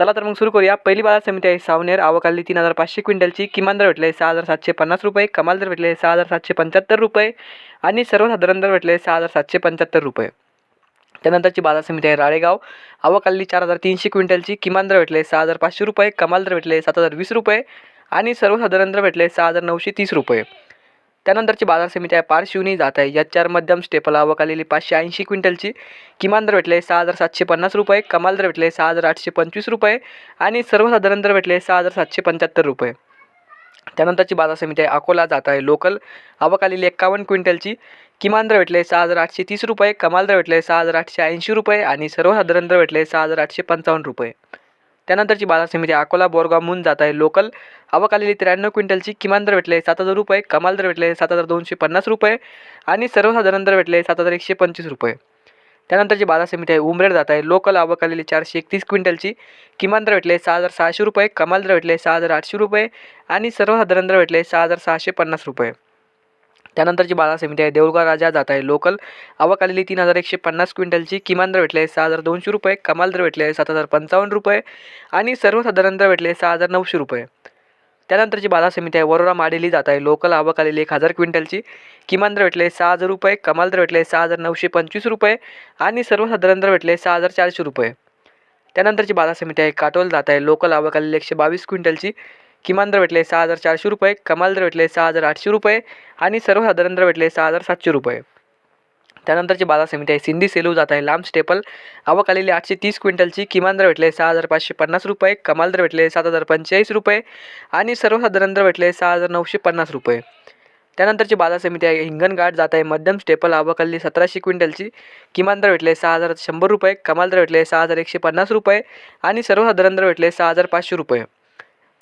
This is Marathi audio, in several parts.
चला तर मग सुरू करूया. पहिली बाजार समिती आहे सावनेर. आवकाली तीन हजार पाचशे क्विंटलची. किमान दर भेटले सहा हजार सातशे पन्नास रुपये. कमाल दर भेटले सहा हजार सातशे पंच्याहत्तर रुपये. आणि सर्वसाधारण दर भेटले सहा हजार सातशे पंच्याहत्तर रुपये. त्यानंतरची बाजार समिती आहे राळेगाव. आवकाली चार हजार तीनशे क्विंटलची. किमान दर भेटले सहा हजार पाचशे रुपये. कमाल दर भेटले सात हजार वीस रुपये. आणि सर्वसाधारण दर भेटले सहा हजार नऊशे तीस रुपये. त्यानंतरची बाजार समिती आहे पारशिवनी जात आहे. या चार मध्यम स्टेपल आवक आलेली पाचशे ऐंशी क्विंटलची. किमान दर भेटले सहा हजार सातशे पन्नास रुपये कमाल दर भेटले सहा हजार आठशे पंचवीस रुपये आणि सर्वसाधारण दर भेटले सहा हजार सातशे पंच्याहत्तर रुपये. त्यानंतरची बाजार समिती आहे अकोला जात आहे. लोकल आवक आलेली एक्कावन्न क्विंटलची. किमान दर भेटले सहा हजार आठशे तीस रुपये कमाल दर भेटले सहा हजार आठशे ऐंशी रुपये आणि सर्वसाधारण दर भेटले सहा हजार आठशे पंचावन्न रुपये. त्यानंतरची बाजार समिती अकोला बोरगाव म्हणून जात आहे लोकल आवक आलेली त्र्याण्णव क्विंटलची किमान दर भेटले सात हजार रुपये कमाल दर भेटले सात हजार दोनशे पन्नास रुपये आणि सर्वसाधारण दर भेटले सात हजार एकशे पंचवीस रुपये. त्यानंतरची बाजार समिती आहे उमरेड जात आहे लोकल आवक आलेली चारशे एकतीस क्विंटलची किमान दर भेटले सहा हजार सहाशे रुपये कमाल दर भेटले सहा हजार आठशे रुपये आणि सर्वसाधारण दर भेटले सहा हजार सहाशे पन्नास रुपये. त्यानंतरची बाजार समिती आहे. देऊळगाव राजा जात आहे. लोकल आवक आलेली तीन हजार एकशे पन्नास क्विंटलची. किमान दर भेटले सहा हजार दोनशे रुपये. कमाल दर भेटले सात हजार पंचावन्न रुपये. आणि सर्वसाधारण दर भेटले सहा हजार नऊशे रुपये. त्यानंतरची बाजार समिती आहे. वरोरा माडेली जात आहे. लोकल आवक आलेली एक हजार क्विंटलची. किमान दर भेटले सहा हजार रुपये. कमाल दर भेटले सहा हजार नऊशे पंचवीस रुपये. आणि सर्वसाधारण दर भेटले सहा हजार चारशे रुपये. त्यानंतरची बाजार समिती आहे. काटोल जात आहे. लोकल आवक आलेली एकशे बावीस क्विंटलची. किमान दर भेटले सहा हजार चारशे रुपये कमाल दर भेटले सहा हजार आठशे रुपये आणि सर्वसाधारण दर भेटले सहा हजार सातशे रुपये. त्यानंतरची बाजार समिती आहे. सिंधी सेलू जात आहे. लांब स्टेपल. आवक आलेली आठशे तीस क्विंटलची किमान दर भेटले सहा हजार पाचशे पन्नास रुपये कमाल दर भेटले सात हजार पंचेचाळीस रुपये आणि सर्वसाधारण दर भेटले सहा हजार नऊशे पन्नास रुपये. त्यानंतरची बाजार समिती आहे. हिंगणघाट जात आहे. मध्यम स्टेपल. आवक आलेली सतराशे क्विंटलची किमान दर भेटले सहा हजार शंभर रुपये कमाल दर भेटले सहा हजार एकशे पन्नास रुपये आणि सर्वसाधारण दर भेटले सहा हजार पाचशे रुपये.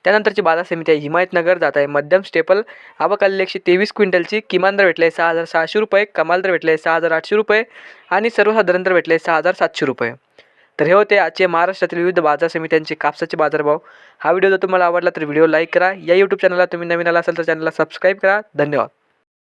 त्यानंतरची बाजार समिती आहे. हिमायतनगर जात आहे. मध्यम स्टेपल आवक एकशे तेवीस क्विंटलची. किमान दर भेटले सहा हजार सहाशे रुपये. कमाल दर भेटले सहा हजार आठशे रुपये. आणि सर्वसाधारण दर भेटले सहा हजार सातशे रुपये. तर हे होते आजचे महाराष्ट्रातील विविध बाजार समित्यांचे कापसाचे बाजारभाव. हा व्हिडिओ जर तुम्हाला आवडला तर व्हिडिओ लाईक करा. या यूट्यूब चॅनलला तुम्ही नवीन आला असाल तर चॅनलला सबस्क्राईब करा. धन्यवाद.